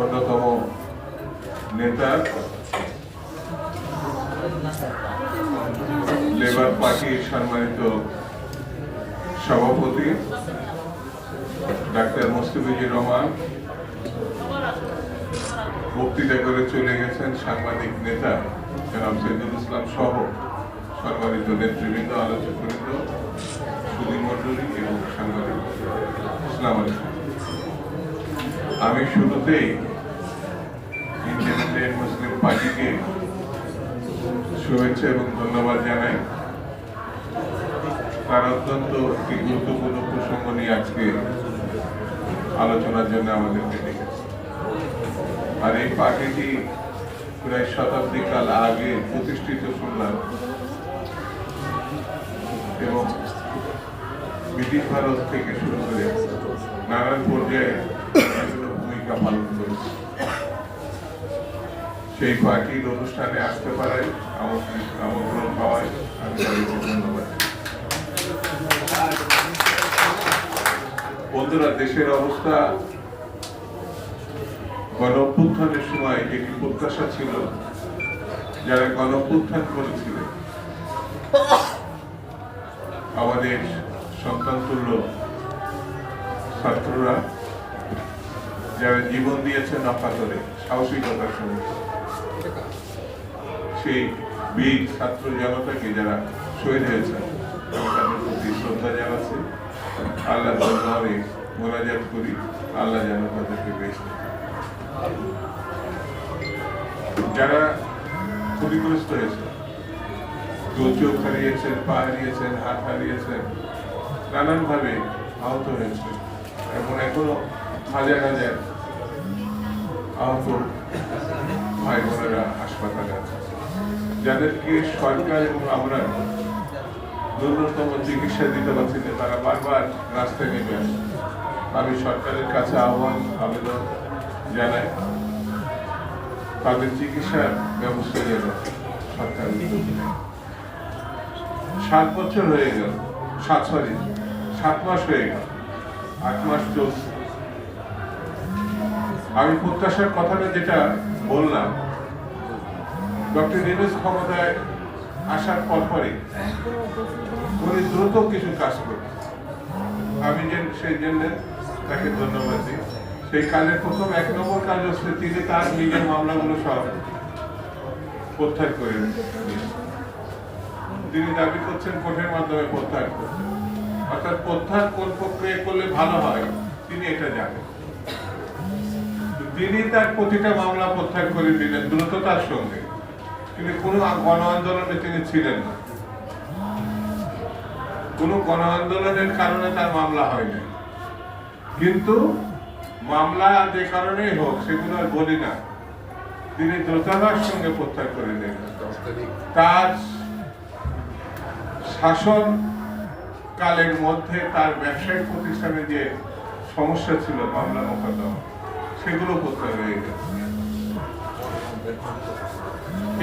অন্যতম নেতা লেবার পার্টির সম্মানিত সভাপতি, ডাক্তার মুস্তাফিজুর রহমান। বক্তৃতা করে চলে গেছেন সাংবাদিক নেতা জনাব সৈদুল ইসলাম সহ সম্মানিত নেতৃবৃন্দ, আলোচকবৃন্দ সুধী মন্ডলী এবং সাংবাদিক। ইসলাম আলাইকুম। আমি শুরুতেই ইন্ডিপেন্ডেন্ট মুসলিম পার্টিকে শুভেচ্ছা এবং ধন্যবাদ জানাই। তার অত্যন্ত একটি গুরুত্বপূর্ণ প্রসঙ্গ নিয়ে আজকে আলোচনার জন্য আমাদেরকে ডেকেছে আর এই পার্টিটি প্রায় শতাব্দী কাল আগে প্রতিষ্ঠিত শুনলাম এবং ব্রিটিশ ভারত থেকে শুরু করে নানান পর্যায়ে ভূমিকা পালন করেছে। সেই পার্টির অনুষ্ঠানে আসতে পারায় আমন্ত্রণ পাওয়ায় আমি তাদেরকে ধন্যবাদ। বন্ধুরা, দেশের অবস্থা গণ অভ্যুত্থানের সময় যেটি প্রত্যাশা ছিল, যারা গণপুত্থান করেছিলেন আমাদের সন্তানতুল্য ছাত্ররা যারা জীবন দিয়েছেন অকাতরে সাহসিকতার সঙ্গে। সেই বীর ছাত্র জনতাকে যারা শহীদ হয়েছেন তাদের প্রতি শ্রদ্ধা আল্লাহ মোনাজাত করি, আল্লাহ যেন তাদেরকে বেশ যারা ক্ষতিগ্রস্ত চোখ হারিয়েছেন, পা হারিয়েছেন, হাত হারিয়েছেন, নানানভাবে আহত হয়েছে, এবং এখনও হাজার হাজার আহত ভাই বোনেরা হাসপাতালে আছে। যাদেরকে সরকার এবং আমরা ন্যূনতম চিকিৎসা দিতে পারছি না, তারা বারবার রাস্তায় নেমে আসে। আমি সরকারের কাছে আহ্বান, আবেদন জানাই। তাদের চিকিৎসার ব্যবস্থা যেন সরকার সাত বছর হয়ে গেল সাত সরি সাত মাস হয়ে গেল, আট মাস চলছে। আমি প্রত্যাশার কথাটা যেটা বললাম, ডক্টর নিরোজ ক্ষমতায় আসার পরপরই উনি দ্রুত কিছু কাজ করবেন। আমি যে সেই জন্য তাকে ধন্যবাদ দিই। সেই কাজের প্রথম এক নম্বর কাজ হচ্ছে তিনি তার নিজের মামলাগুলো সব প্রত্যাহার করে তিনি দাবি করছেন কোর্টের মাধ্যমে প্রত্যাহার করছেন অর্থাৎ প্রত্যাহার কোন প্রক্রিয়া করলে ভালো হয়, তিনি এটা জানেন। তিনি তার প্রতিটা মামলা প্রত্যাহার করে দিলেন দ্রুততার সঙ্গে। কিন্তু কোনো গণ আন্দোলনে তিনি ছিলেন না। কোনো গণ আন্দোলনের কারণে তার মামলা হয়নি। কিন্তু মামলা যে কারণেই হোক, সেগুলো আর বলি না। তিনি দ্রুততার সঙ্গে প্রত্যাহার করে নিলেন তার শাসন কালের মধ্যে তার ব্যবসায়িক প্রতিষ্ঠানে যে সমস্যা ছিল, মামলা মোকদ্দমা সেগুলো প্রত্যাহার হয়ে গেছে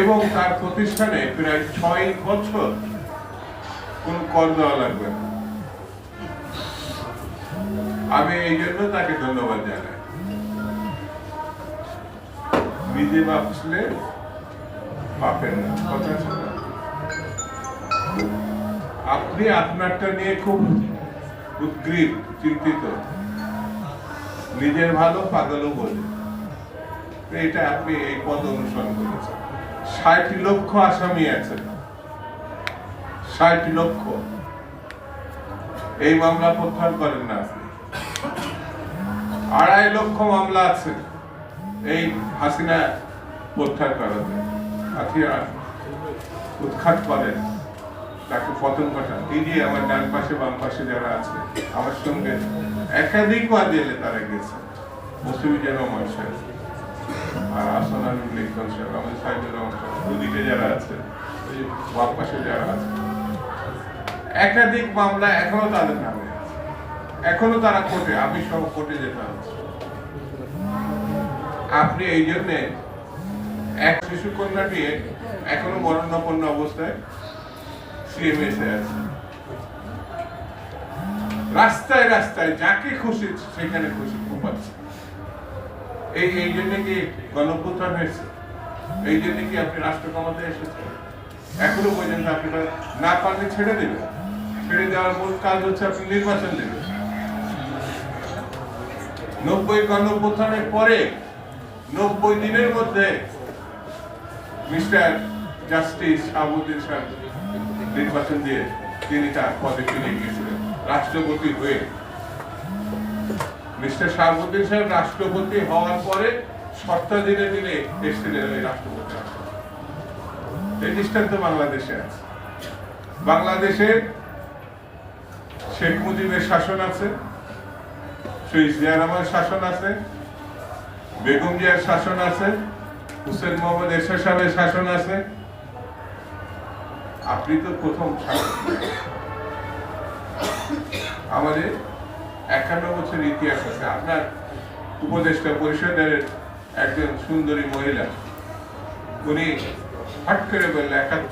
এবং তার প্রতিষ্ঠানে প্রায় ছয় বছর কোনো কর দেওয়া লাগবে না। আমি এই জন্য তাকে ধন্যবাদ জানাই। নিজে ভাবছিলে পাপেন না, কথা আপনি আপনারটা নিয়ে খুব উদ্গ্রীব, চিন্তিত। নিজের ভালো, পাগলও বলে। এটা আপনি এই পদ অনুসরণ করেছেন। ষাট লক্ষ আসামি আছে। ষাট লক্ষ। এই মামলা প্রত্যাহার করেন না আপনি। আড়াই লক্ষ মামলা আছে। এই হাসিনা প্রত্যাহার করাতে উৎখাত করেন। তাকে পতন ঘটান। যে আমার ডান পাশে, বাম পাশে যারা আছে, আমার সঙ্গে তারা গেছে রহমান সাহেব আর সাহেব, আমাদের রহমান সাহেব, দুদিকে যারা আছে বাম পাশে যারা আছে, একাধিক মামলা এখনও তাদের নামে। এখনও তারা কোর্টে, আমি সব কোর্টে যেতে আপনি এই জন্যে এক শিশু কন্যা নিয়ে এখনও মরণাপন্ন অবস্থায় সিএমএসে আছে। রাস্তায় রাস্তায় যাকে খুশি সেখানে খুশি পাচ্ছে এই এই জন্য কি গণপ্রথান হয়েছে? এই জন্য কি আপনি রাষ্ট্র ক্ষমতায় এসেছেন? এখনও পর্যন্ত আপনি না পারলে ছেড়ে দেবেন। ছেড়ে দেওয়ার মূল কাজ হচ্ছে আপনি নির্বাচন দেবেন। নব্বই গণপ্রথানের পরে, নব্বই দিনের মধ্যে মিস্টার জাস্টিস শাহাবুদ্দিন সাহেব নির্বাচন দিয়ে তিনি তার পদে ফিরে গিয়েছিলেন। রাষ্ট্রপতি হয়ে মিস্টার শাহাবুদ্দিন সাহেব রাষ্ট্রপতি হওয়ার পরে সপ্তাহ দিনে দিনে এসেছিলেন ওই রাষ্ট্রপতি এই দৃষ্টান্ত বাংলাদেশে আছে। বাংলাদেশে শেখ মুজিবের শাসন আছে, শহীদ জিয়া রহমানের শাসন আছে, বেগম জিয়ার শাসন আছে, হুসেন মোহাম্মদ এরশাদ সাহেবের শাসন আছে আপনি তো প্রথম আমাদের একান্ন বছর ইতিহাস আছে। আপনার উপদেষ্টা পরিষদের একজন সুন্দরী মহিলা, উনি হট করে বললে একান্ন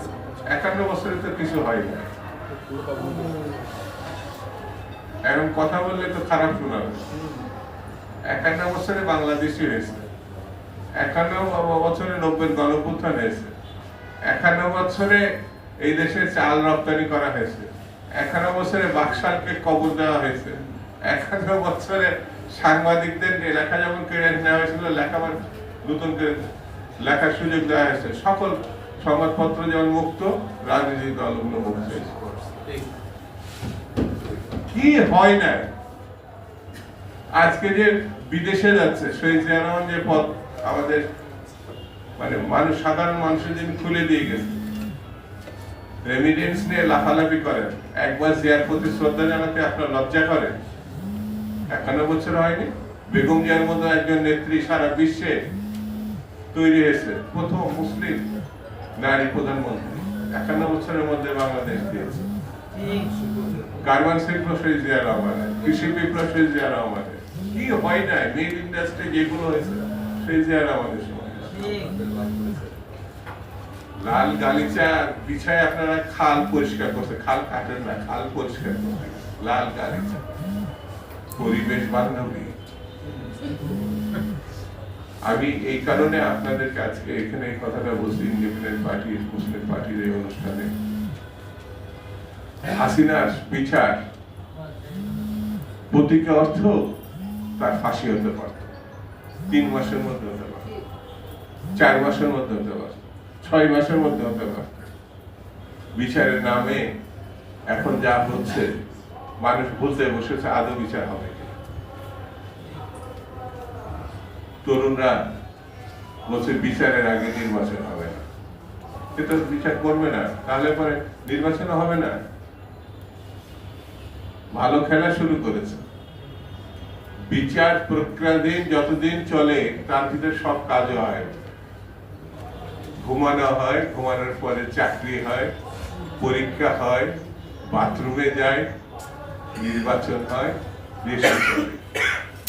একান্ন বছরে তো কিছু হয় না। এরকম কথা বললে তো খারাপ শোনাবে একান্ন বছরে বাংলাদেশি হয়েছে। একান্ন বছরে নব্বই গণপুত্থান হয়েছে। একান্ন বছরে এই দেশে চাল রপ্তানি করা হয়েছে। একান্ন বছরে বাকশালকে কবর দেওয়া হয়েছে। একান্ন বছরে সাংবাদিকদের লেখা যেমন কেড়ে নেওয়া হয়েছিল, লেখাবার নতুন করে লেখার সুযোগ দেওয়া হয়েছে। সকল সংবাদপত্র যেমন মুক্ত, রাজনৈতিক দলগুলো মুক্ত কি হয় না? আজকে যে বিদেশে যাচ্ছে, শহীদ জিয়া রহমান যে পথ আমাদের মানে মানুষ, সাধারণ মানুষের জন্য খুলে দিয়ে গেছে। রেমিডেন্স নিয়ে লাফালাফি করেন। একবার জিয়ার প্রতি শ্রদ্ধা জানাতে আপনার লজ্জা করে। একান্ন বছর হয়নি। বেগম জিয়ার মতো একজন নেত্রী সারা বিশ্বে তৈরি হয়েছে। প্রথম মুসলিম নারী প্রধানমন্ত্রী। একান্ন বছরের মধ্যে বাংলাদেশ দিয়েছে। গার্মেন্টস বিপ্লব শহীদ জিয়া রহমানের কৃষি শহীদ জিয়া রহমানের। কি হয় না মেড ইন্ডাস্ট্রি যেগুলো হয়েছে শহীদ জিয়া রহমানের সময়। লাল গালিচা বিছায় আপনারা খাল পরিষ্কার করছে খাল কাটেন না, খাল পরিষ্কার করছে লাল গালিচা পরিবেশ বান্ধবী। আমি এই কারণে আপনাদেরকে আজকে এখানে এই কথাটা বলছি ইন্ডিপেন্ডেন্ট পার্টির মুসলিম পার্টির এই অনুষ্ঠানে। হাসিনার বিচার প্রতীকে অর্থ তার ফাঁসি হতে পারত। তিন মাসের মধ্যে হতে পারত। চার মাসের মধ্যে হতে পারত। ছয় মাসের মধ্যে হতে পারত বিচারের নামে এখন যা হচ্ছে, মানুষ বলতে বসেছে আদৌ বিচার হবে তরুণরা বলছে বিচারের আগে নির্বাচন হবে না। সে তো বিচার করবে না, তাহলে পরে নির্বাচন হবে না। ভালো খেলা শুরু করেছে। বিচার প্রক্রিয়াধীন যতদিন চলে, তার ভিতরে সব কাজ হয়। ঘুমানো হয়, ঘুমানোর পরে চাকরি হয়, পরীক্ষা হয় বাথরুমে যায়, নির্বাচন হয়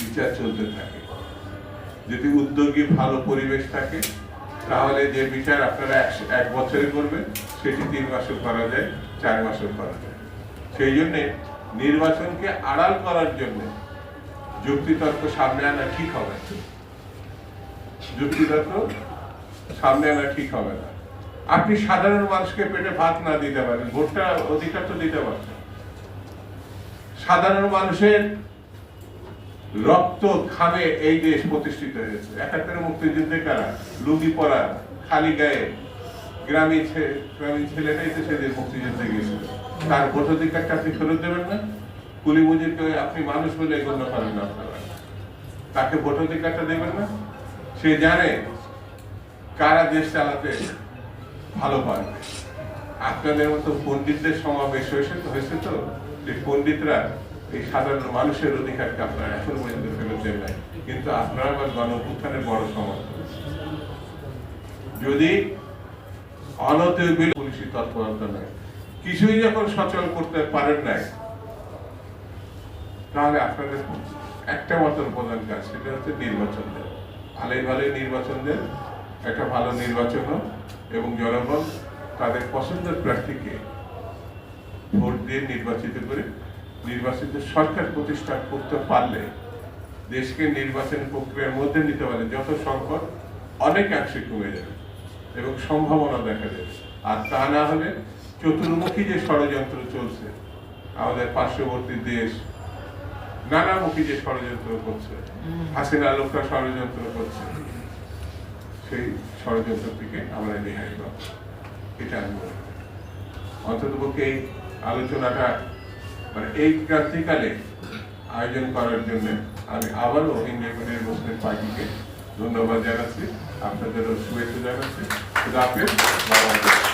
বিচার চলতে থাকে। যদি উদ্যোগী ভালো পরিবেশ থাকে, তাহলে যে বিচার আপনারা এক- বছরে করবেন, সেটি তিন মাসে করা যায়, চার মাসে করা যায়। সেই জন্যে নির্বাচনকে আড়াল করার জন্য যুক্তিতর্ক সামনে আনা ঠিক হবে। যুক্তিতর্ক সামনে আনা ঠিক হবে না। আপনি সাধারণ মানুষকে পেটে ভাত না দিতে পারেন, ভোটটা অধিকার তো দিতে পারছেন সাধারণ মানুষের রক্ত খামে এই দেশ প্রতিষ্ঠিত হয়েছে। একাত্তরের মুক্তিযুদ্ধে কারা? লুঙ্গি পরা, খালি গায়ে। গ্রামীণ গ্রামীণ ছেলেটাই তো সেদিন মুক্তিযুদ্ধে গেছিল তার ভোট অধিকারটা আপনি ফেরত দেবেন না? কুলি মুজিরকে আপনি মানুষ বলে গণ্য করেন না আপনারা। তাকে ভোট অধিকারটা দেবেন না? সে জানে কারা দেশ চালাতে ভালো পারবে? আপনাদের মতো পণ্ডিতদের সমাবেশ হয়েছে তো হয়েছে তো? এই পণ্ডিতরা এই সাধারণ মানুষের অধিকারকে আপনারা এখনও পর্যন্ত ফেরত দেন নাই। কিন্তু আপনারা আবার গণপুত্থানের বড় সমর্থন যদি পুলিশি তৎপরতা কিছুই যখন সচল করতে পারেন নাই, তাহলে আপনাদের একটা মতন প্রধান কাজ, সেটা হচ্ছে নির্বাচন দেন। ভালোই ভালোই নির্বাচন দেন একটা ভালো নির্বাচন হোক এবং জনগণ তাদের পছন্দের প্রার্থীকে ভোট দিয়ে নির্বাচিত করে নির্বাচিত সরকার প্রতিষ্ঠা করতে পারলে দেশকে নির্বাচন প্রক্রিয়ার মধ্যে নিতে পারে যত সংকট অনেকাংশে কমে যাবে এবং সম্ভাবনা দেখা যাবে আর তা না হলে চতুর্মুখী যে ষড়যন্ত্র চলছে আমাদের পার্শ্ববর্তী দেশ নানামুখী যে ষড়যন্ত্র করছে হাসিনা লোকরা ষড়যন্ত্র করছে সেই ষড়যন্ত্র থেকে আমরা রেহাই পাবো। এটা আমি মনে করি অন্ততপক্ষে এই আলোচনাটা মানে এই ক্রান্তিকালে আয়োজন করার জন্য আমি আবারও ইন্ডিয়া মুসলিম পার্টিকে ধন্যবাদ জানাচ্ছি, আপনাদেরও শুভেচ্ছা জানাচ্ছি। খুদাফিজ বাংলাদেশ।